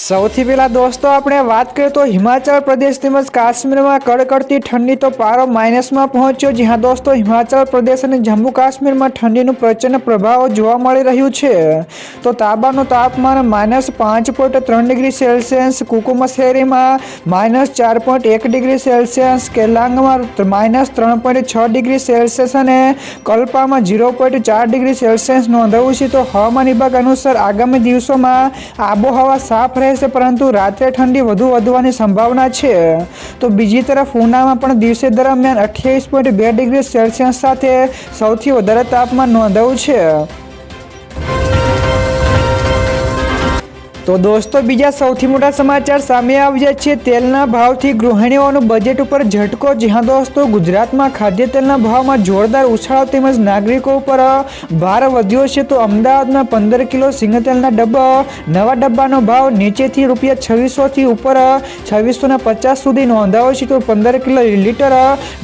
સૌથી પહેલા દોસ્તો, આપણે વાત કરીએ તો હિમાચલ પ્રદેશ તેમજ કાશ્મીરમાં કડકડતી ઠંડી તો પારો માઇનસમાં પહોંચ્યો, જ્યાં દોસ્તો હિમાચલ પ્રદેશ અને જમ્મુ કાશ્મીરમાં ઠંડીનું પ્રચંડ પ્રભાવ જોવા મળી રહ્યું છે. તો તાબાનું તાપમાન માઇનસ પાંચ પોઈન્ટ ત્રણ ડિગ્રી સેલ્સિયસ કુકુમસેરીમાં માઇનસ ચાર પોઈન્ટ એક ડિગ્રી સેલ્સિયસ, કેલાંગમાં માઇનસ ત્રણ પોઈન્ટ છ ડિગ્રી સેલ્સિયસ અને કલ્પામાં ઝીરો પોઈન્ટ ચાર ડિગ્રી સેલ્સિયસ નોંધાયું છે. તો હવામાન વિભાગ અનુસાર આગામી દિવસોમાં આબોહવા સાફ રહેશે પરંતુ રાત્રે ઠંડી વધુ વધવાની સંભાવના છે. તો બીજી તરફ ઉનામાં પણ દિવસે દરમિયાન અઠ્યાવીસ પોઈન્ટ બે ડિગ્રી સેલ્સિયસ સાથે સૌથી વધારે તાપમાન નોંધાયું છે. તો દોસ્તો, બીજા સૌથી મોટા સમાચાર સામે આવ્યા છે. તેલના ભાવથી ગૃહિણીઓનું બજેટ ઉપર ઝટકો. જ્યાં દોસ્તો, ગુજરાતમાં ખાદ્ય તેલના ભાવમાં જોરદાર ઉછાળો તેમજ નાગરિકો ઉપર ભાર વધ્યો છે. તો અમદાવાદમાં પંદર કિલો સિંગતેલના ડબ્બા, નવા ડબ્બાનો ભાવ નીચેથી રૂપિયા છવ્વીસોથી ઉપર છવ્વીસોના પચાસ સુધી નોંધાયો છે. તો પંદર કિલો લીટર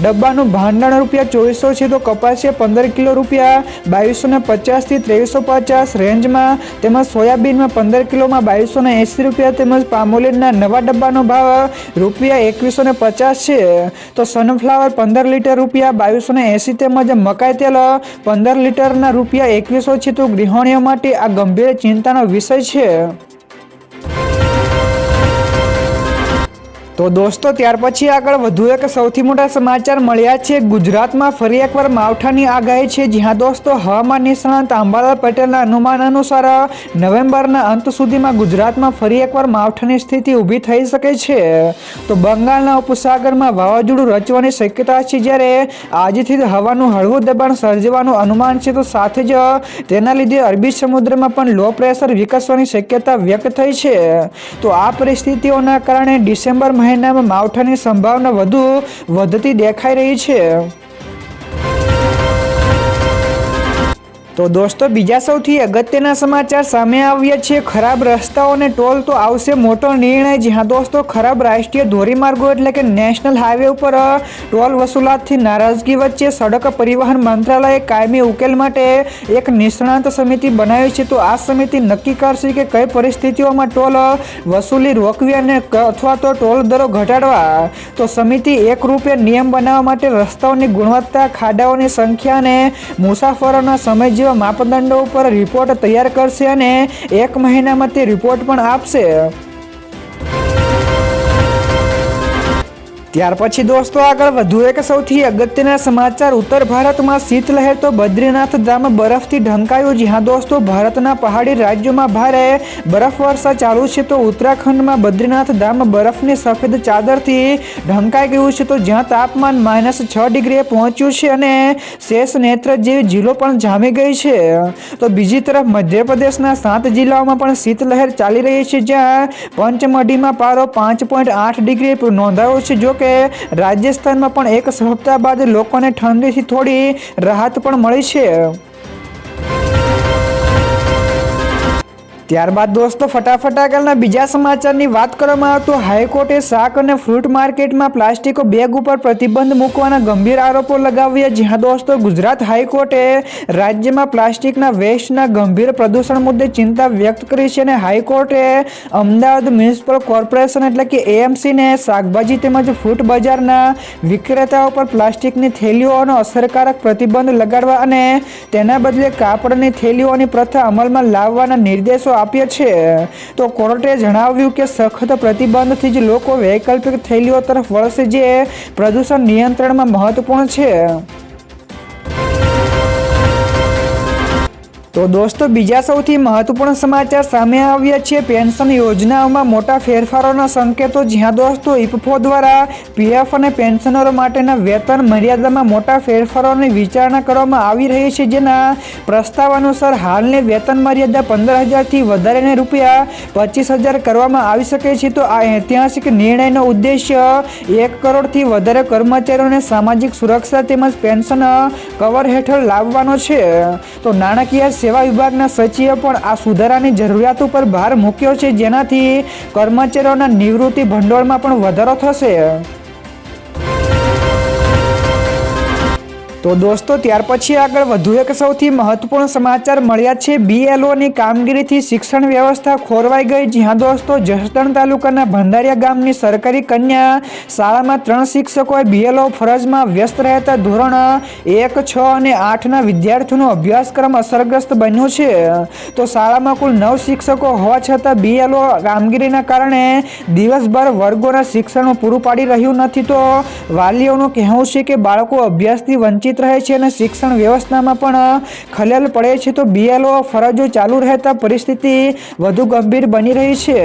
ડબ્બાનું ભાંડણ રૂપિયા ચોવીસો છે. તો કપાસિયા પંદર કિલો રૂપિયા, બાવીસોના પચાસથી ત્રેવીસો પચાસ. રેન્જમાં તેમજ સોયાબીનમાં પંદર કિલોમાં બાવીસો ને એંસી રૂપિયા તેમજ પામોલીનના નવા ડબ્બાનો ભાવ રૂપિયા એકવીસો ને પચાસ છે. તો સનફ્લાવર પંદર લીટર રૂપિયા બાવીસો ને એંસી તેમજ મકાઈ તેલ પંદર લીટરના રૂપિયા એકવીસો છે. તો ગૃહિણીઓ માટે આ ગંભીર ચિંતાનો વિષય છે. તો દોસ્તો, ત્યાર પછી આગળ વધુ એક સૌથી મોટા સમાચાર મળ્યા છે. ગુજરાતમાં ફરી એકવાર માવઠાની આગાહી છે. જ્યાં દોસ્તો હવામાન નિષ્ણાંત અંબાલાલ પટેલના અનુમાન અનુસાર નવેમ્બરના અંત સુધીમાં ગુજરાતમાં ફરી એકવાર માવઠાની સ્થિતિ ઊભી થઈ શકે છે. તો બંગાળના ઉપસાગરમાં વાવાઝોડું રચવાની શક્યતા છે. જ્યારે આજથી હવાનું હળવું દબાણ સર્જવાનું અનુમાન છે, તો સાથે જ તેના લીધે અરબી સમુદ્રમાં પણ લો પ્રેશર વિકસવાની શક્યતા વ્યક્ત થઈ છે. તો આ પરિસ્થિતિઓના કારણે ડિસેમ્બર મહિનામાં માવઠાની સંભાવના વધુ વધતી દેખાઈ રહી છે. તો દોસ્તો, બીજા સૌથી અગત્યના સમાચાર સામે આવ્યા છે. ખરાબ રસ્તાઓ અને ટોલ તો આવશે મોટો નિર્ણય જ્યાં દોસ્તો, ખરાબ રાષ્ટ્રીય ધોરીમાર્ગો એટલે કે નેશનલ હાઈવે ઉપર ટોલ વસૂલાતથી નારાજગી વચ્ચે સડક પરિવહન મંત્રાલયે કાયમી ઉકેલ માટે એક નિષ્ણાંત સમિતિ બનાવી છે. તો આ સમિતિ નક્કી કરશે કે કઈ પરિસ્થિતિઓમાં ટોલ વસૂલી રોકવી અને અથવા તો ટોલ દરો ઘટાડવા. તો સમિતિ એક રૂપે નિયમ બનાવવા માટે રસ્તાઓની ગુણવત્તા, ખાડાઓની સંખ્યા અને મુસાફરોના સમય જેવા માપદંડો ઉપર રિપોર્ટ તૈયાર કરશે અને એક મહિનામાં તે રિપોર્ટ પણ આપશે. ત્યાર પછી દોસ્તો આગળ વધુ એક સૌથી અગત્યના સમાચાર. ઉત્તર ભારતમાં શીતલહેર તો બદ્રીનાથ ધામ બરફથી ઢંકાયું. જ્યાં દોસ્તો, ભારતના પહાડી રાજ્યોમાં ભારે બરફ વર્ષા ચાલુ છે તો ઉત્તરાખંડમાં બદ્રીનાથ ધામ બરફની સફેદ ચાદરથી ઢંકાઈ ગયું છે તો જ્યાં તાપમાન માઇનસ છ ડિગ્રીએ પહોંચ્યું છે અને શેષ નેત્ર જેવી જિલ્લો પણ જામી ગઈ છે. તો બીજી તરફ મધ્યપ્રદેશના સાત જિલ્લાઓમાં પણ શીતલહેર ચાલી રહી છે જ્યાં પંચમઢીમાં પારો પાંચ પોઈન્ટ આઠ ડિગ્રી નોંધાયો છે. જો કે રાજસ્થાનમાં પણ એક સપ્તાહ બાદ લોકોને ઠંડીથી થોડી રાહત પણ મળી છે. ત્યારબાદ દોસ્તો, ફટાફટ આગળના બીજા સમાચારની વાત કરવામાં આવે તો હાઈકોર્ટે શાક અને ફ્રૂટ માર્કેટમાં પ્લાસ્ટિકો બેગ ઉપર પ્રતિબંધ મૂકવાના ગંભીર આરોપો લગાવ્યા, જ્યાં દોસ્તો ગુજરાત હાઈકોર્ટે રાજ્યમાં પ્લાસ્ટિકના વેસ્ટના ગંભીર પ્રદૂષણ મુદ્દે ચિંતા વ્યક્ત કરી છે અને હાઈકોર્ટે અમદાવાદ મ્યુનિસિપલ કોર્પોરેશન એટલે કે એએમસીને શાકભાજી તેમજ ફ્રૂટ બજારના વિક્રેતાઓ પર પ્લાસ્ટિકની થેલીઓનો અસરકારક પ્રતિબંધ લગાડવા અને તેના બદલે કાપડની થેલીઓની પ્રથા અમલમાં લાવવાના નિર્દેશો આપ્યા છે તો કોર્ટે જણાવ્યું કે સખત પ્રતિબંધથી જ લોકો વૈકલ્પિક થેલીઓ તરફ વળશે જે પ્રદૂષણ નિયંત્રણમાં મહત્વપૂર્ણ છે. તો દોસ્તો, બીજા સૌથી મહત્વપૂર્ણ સમાચાર સામે આવ્યા છે. પેન્શન યોજનાઓમાં મોટા ફેરફારોના સંકેતો, જ્યાં દોસ્તો ઇપફો દ્વારા પીએફ અને પેન્શનરો માટેના વેતન મર્યાદામાં મોટા ફેરફારોની વિચારણા કરવામાં આવી રહી છે. જેના પ્રસ્તાવ અનુસાર હાલની વેતન મર્યાદા પંદર હજારથી વધારીને રૂપિયા પચીસ હજાર કરવામાં આવી શકે છે. તો આ ઐતિહાસિક નિર્ણયનો ઉદ્દેશ્ય એક કરોડથી વધારે કર્મચારીઓને સામાજિક સુરક્ષા તેમજ પેન્શન કવર હેઠળ લાવવાનો છે. તો નાણાકીય સેવા વિભાગના સચિવે પણ આ સુધારાની જરૂરિયાત ઉપર ભાર મૂક્યો છે, જેનાથી કર્મચારીઓના નિવૃત્તિ ભંડોળમાં પણ વધારો થશે. તો દોસ્તો, ત્યાર પછી આગળ વધુ એક સૌથી મહત્વપૂર્ણ સમાચાર મળ્યા છે. બીએલઓની કામગીરીથી શિક્ષણ વ્યવસ્થા ખોરવાઈ ગઈ. જ્યાં દોસ્તો, જસદણ તાલુકાના ભંડારિયા ગામની સરકારી કન્યા શાળામાં ત્રણ શિક્ષકોએ બીએલઓ ફરજમાં વ્યસ્ત રહેતા ધોરણ એક, છ અને આઠના વિદ્યાર્થીઓનો અભ્યાસક્રમ અસરગ્રસ્ત બન્યો છે. તો શાળામાં કુલ નવ શિક્ષકો હોવા છતાં બીએલઓ કામગીરીના કારણે દિવસભર વર્ગોના શિક્ષણ પૂરું પાડી રહ્યું નથી. તો વાલીઓનું કહેવું છે કે બાળકો અભ્યાસથી વંચિત રહે છે અને શિક્ષણ વ્યવસ્થામાં પણ ખલેલ પડે છે. તો બીએલઓ ફરજો ચાલુ રહેતા પરિસ્થિતિ વધુ ગંભીર બની રહી છે.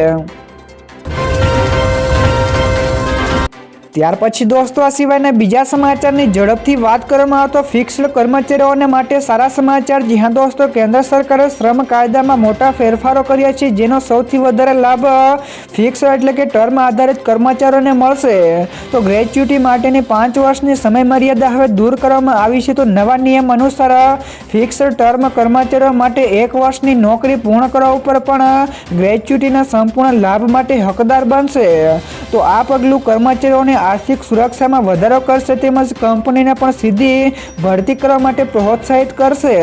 ત્યાર પછી દોસ્તો, આ સિવાયના બીજા સમાચારની ઝડપથી વાત કરવામાં આવે તો ફિક્સ્ડ કર્મચારીઓને માટે સારા સમાચાર. જ્યાં દોસ્તો, કેન્દ્ર સરકારે શ્રમ કાયદામાં મોટા ફેરફારો કર્યા છે, જેનો સૌથી વધારે લાભ ફિક્સ એટલે કે ટર્મ આધારિત કર્મચારીઓને મળશે. તો ગ્રેચ્યુટી માટેની પાંચ વર્ષની સમય મર્યાદા હવે દૂર કરવામાં આવી છે, તો નવા નિયમ અનુસાર ફિક્સ્ડ ટર્મ કર્મચારીઓ માટે એક વર્ષની નોકરી પૂર્ણ કરવા ઉપર પણ ગ્રેચ્યુટીના સંપૂર્ણ લાભ માટે હકદાર બનશે. તો આ પગલું કર્મચારીઓને આર્થિક સુરક્ષામાં વધારો કરશે તેમજ કંપનીને પણ સીધી ભરતી કરવા માટે પ્રોત્સાહિત કરશે.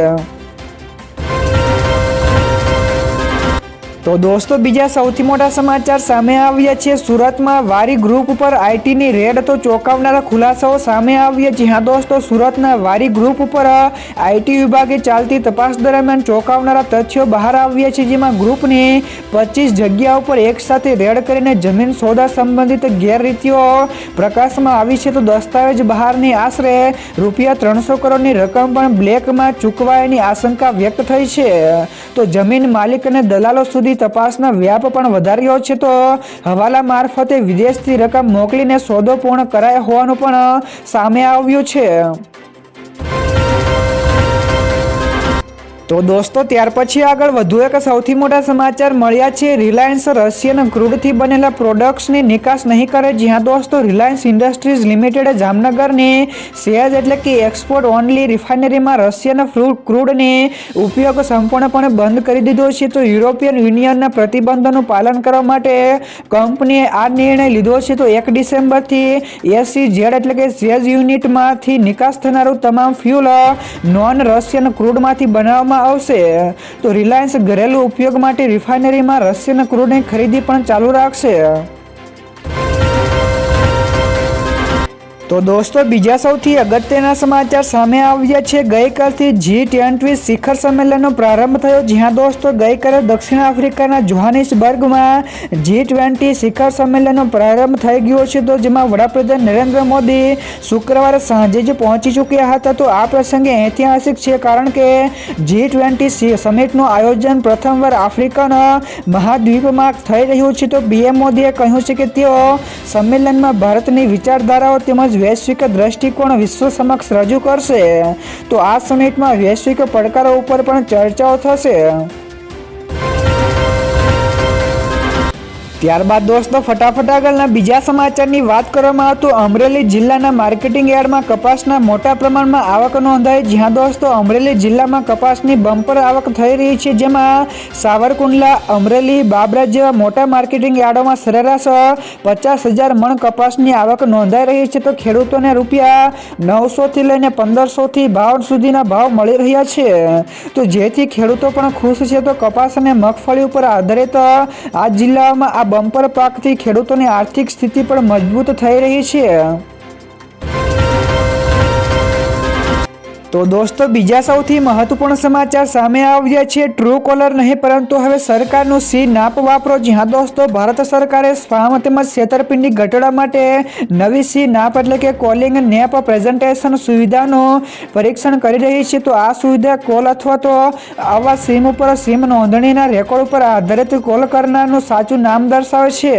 તો દોસ્તો, બીજા સૌથી મોટા સમાચાર સામે આવ્યા છે. સુરતમાં વારી ગ્રુપ ઉપર આઈટીની રેડ તો ચોંકાવનારા ખુલાસાઓ સામે આવ્યા છે. જ્યાં દોસ્તો, સુરતના વારી ગ્રુપ ઉપર આઈટી વિભાગે ચાલતી તપાસ દરમિયાન ચોંકાવનારા તથ્યો બહાર આવ્યા છે, જેમાં ગ્રુપની પચીસ જગ્યા ઉપર એકસાથે રેડ કરીને જમીન સોદા સંબંધિત ગેરરીતિઓ પ્રકાશમાં આવી છે. તો દસ્તાવેજ બહારની આશરે રૂપિયા ત્રણસો કરોડની રકમ પણ બ્લેકમાં ચૂકવાયાની આશંકા વ્યક્ત થઈ છે. તો જમીન માલિક અને દલાલો સુધી તપાસના વ્યાપ પણ વધાર્યો છે, તો હવાલા મારફતે વિદેશથી રકમ મોકલીને સોદો પૂર્ણ કરાયો હોવાનું પણ સામે આવ્યું છે. તો દોસ્તો, ત્યાર પછી આગળ વધુ એક સૌથી મોટા સમાચાર મળ્યા છે. રિલાયન્સ રશિયન ક્રૂડથી બનેલા પ્રોડક્ટ્સની નિકાસ નહીં કરે. જ્યાં દોસ્તો રિલાયન્સ ઇન્ડસ્ટ્રીઝ લિમિટેડે જામનગરની સેઝ એટલે કે એક્સપોર્ટ ઓનલી રિફાઇનરીમાં રશિયન ક્રૂડની ઉપયોગ સંપૂર્ણપણે બંધ કરી દીધો છે. તો યુરોપિયન યુનિયનના પ્રતિબંધોનું પાલન કરવા માટે કંપનીએ આ નિર્ણય લીધો છે. તો એક ડિસેમ્બરથી એસી જેડ એટલે કે સેઝ યુનિટમાંથી નિકાસ થનારું તમામ ફ્યુલ નોન રશિયન ક્રૂડમાંથી બનાવવામાં આવશે. તો રિલાયન્સ ઘરેલું ઉપયોગ માટે રિફાઇનરીમાં રશિયન ક્રૂડની ખરીદી પણ ચાલુ રાખશે. તો દોસ્તો, બીજા સૌથી અગત્યના સમાચાર સામે આવ્યા છે. ગઈકાલથી જી ટ્વેન્ટી શિખર સંમેલનનો પ્રારંભ થયો, જ્યાં દોસ્તો ગઈકાલે દક્ષિણ આફ્રિકાના જોહાનિસબર્ગમાં જી ટ્વેન્ટી શિખર સંમેલનનો પ્રારંભ થઈ ગયો છે. તો જેમાં વડાપ્રધાન નરેન્દ્ર મોદી શુક્રવારે સાંજે જ પહોંચી ચૂક્યા હતા. તો આ પ્રસંગે ઐતિહાસિક છે, કારણ કે જી ટ્વેન્ટી સમિટનું આયોજન પ્રથમવાર આફ્રિકાના મહાદ્વીપમાં થઈ રહ્યું છે. તો પીએમ મોદીએ કહ્યું છે કે તેઓ સંમેલનમાં ભારતની વિચારધારાઓ તેમજ વૈશ્વિક દ્રષ્ટિકોણ વિશ્વ સમક્ષ રજૂ કરશે, તો આ સમિટમાં વૈશ્વિક પડકારો ઉપર પણ ચર્ચાઓ થશે. ત્યારબાદ દોસ્તો, ફટાફટ આગળના બીજા સમાચારની વાત કરવામાં આવતું અમરેલી જિલ્લાના માર્કેટિંગ યાર્ડમાં કપાસના મોટા પ્રમાણમાં આવક નોંધાઈ. જ્યાં દોસ્તો, અમરેલી જિલ્લામાં કપાસની બમ્પર આવક થઈ રહી છે, જેમાં સાવરકુંડલા, અમરેલી, બાબરા જેવા મોટા માર્કેટિંગ યાર્ડોમાં સરેરાશ પચાસ હજાર મણ કપાસની આવક નોંધાઈ રહી છે. તો ખેડૂતોને રૂપિયા નવસોથી લઈને પંદરસોથી ભાવ સુધીના ભાવ મળી રહ્યા છે. તો જેથી ખેડૂતો પણ ખુશ છે. તો કપાસ અને મગફળી ઉપર આધારિત આ જિલ્લામાં આ બમ્પર પાકથી ખેડૂતોની આર્થિક સ્થિતિ પણ મજબૂત થઈ રહી છે. તો દોસ્તો, બીજા સૌથી મહત્વપૂર્ણ સમાચાર સામે આવ્યા છે. ટ્રુ કોલર નહીં, પરંતુ હવે સરકારનું સી નાપ વાપરો. જ્યાં દોસ્તો, ભારત સરકારે સ્પામ તેમજ છેતરપિંડી ઘટાડવા માટે નવી સી નાપ એટલે કે કોલિંગ નેપ પ્રેઝન્ટેશન સુવિધાનું પરીક્ષણ કરી રહી છે. તો આ સુવિધા કોલ અથવા તો આવા સિમ ઉપર, સિમ નોંધણીના રેકોર્ડ ઉપર આધારિત કોલ કરનારનું સાચું નામ દર્શાવે છે.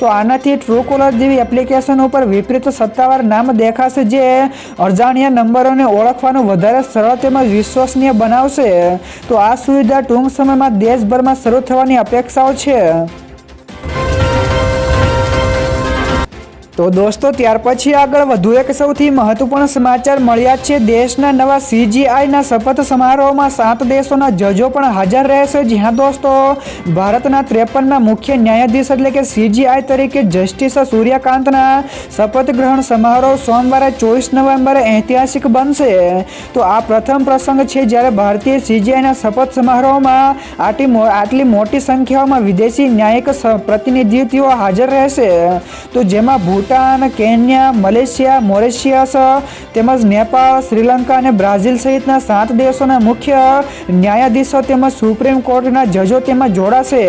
તો આનાથી ટ્રુ કોલર જેવી એપ્લિકેશન ઉપર વિપરીત સત્તાવાર નામ દેખાશે, જે અજાણ્યા નંબરોને ઓળખવાનું વધારે સરળ તેમજ વિશ્વસનીય બનાવશે, તો આ સુવિધા ટૂંક સમયમાં દેશભરમાં શરૂ થવાની અપેક્ષાઓ છે. તો દોસ્તો, ત્યાર પછી આગળ વધુ એક સૌથી મહત્વપૂર્ણ સમાચાર મળ્યા છે. દેશના નવા સીજીઆઈના શપથ સમારોહમાં સાત દેશોના જજો પણ હાજર રહેશે. જ્યાં દોસ્તો, ભારતના ત્રેપનના મુખ્ય ન્યાયાધીશ એટલે કે સીજીઆઈ તરીકે જસ્ટિસ સૂર્યકાંતના શપથ ગ્રહણ સમારોહ સોમવારે ચોવીસ નવેમ્બરે ઐતિહાસિક બનશે. તો આ પ્રથમ પ્રસંગ છે જ્યારે ભારતીય સીજીઆઈના શપથ સમારોહમાં આટલી આટલી મોટી સંખ્યામાં વિદેશી ન્યાયિક પ્રતિનિધિત્વો હાજર રહેશે. તો જેમાં ભૂટાન કેન્યા, મલેશિયા મોરેશિયસ તેમજ નેપાળ, શ્રીલંકા અને બ્રાઝિલ સહિતના સાત દેશોના મુખ્ય ન્યાયાધીશો તેમજ સુપ્રીમ કોર્ટના જજો તેમાં જોડાશે.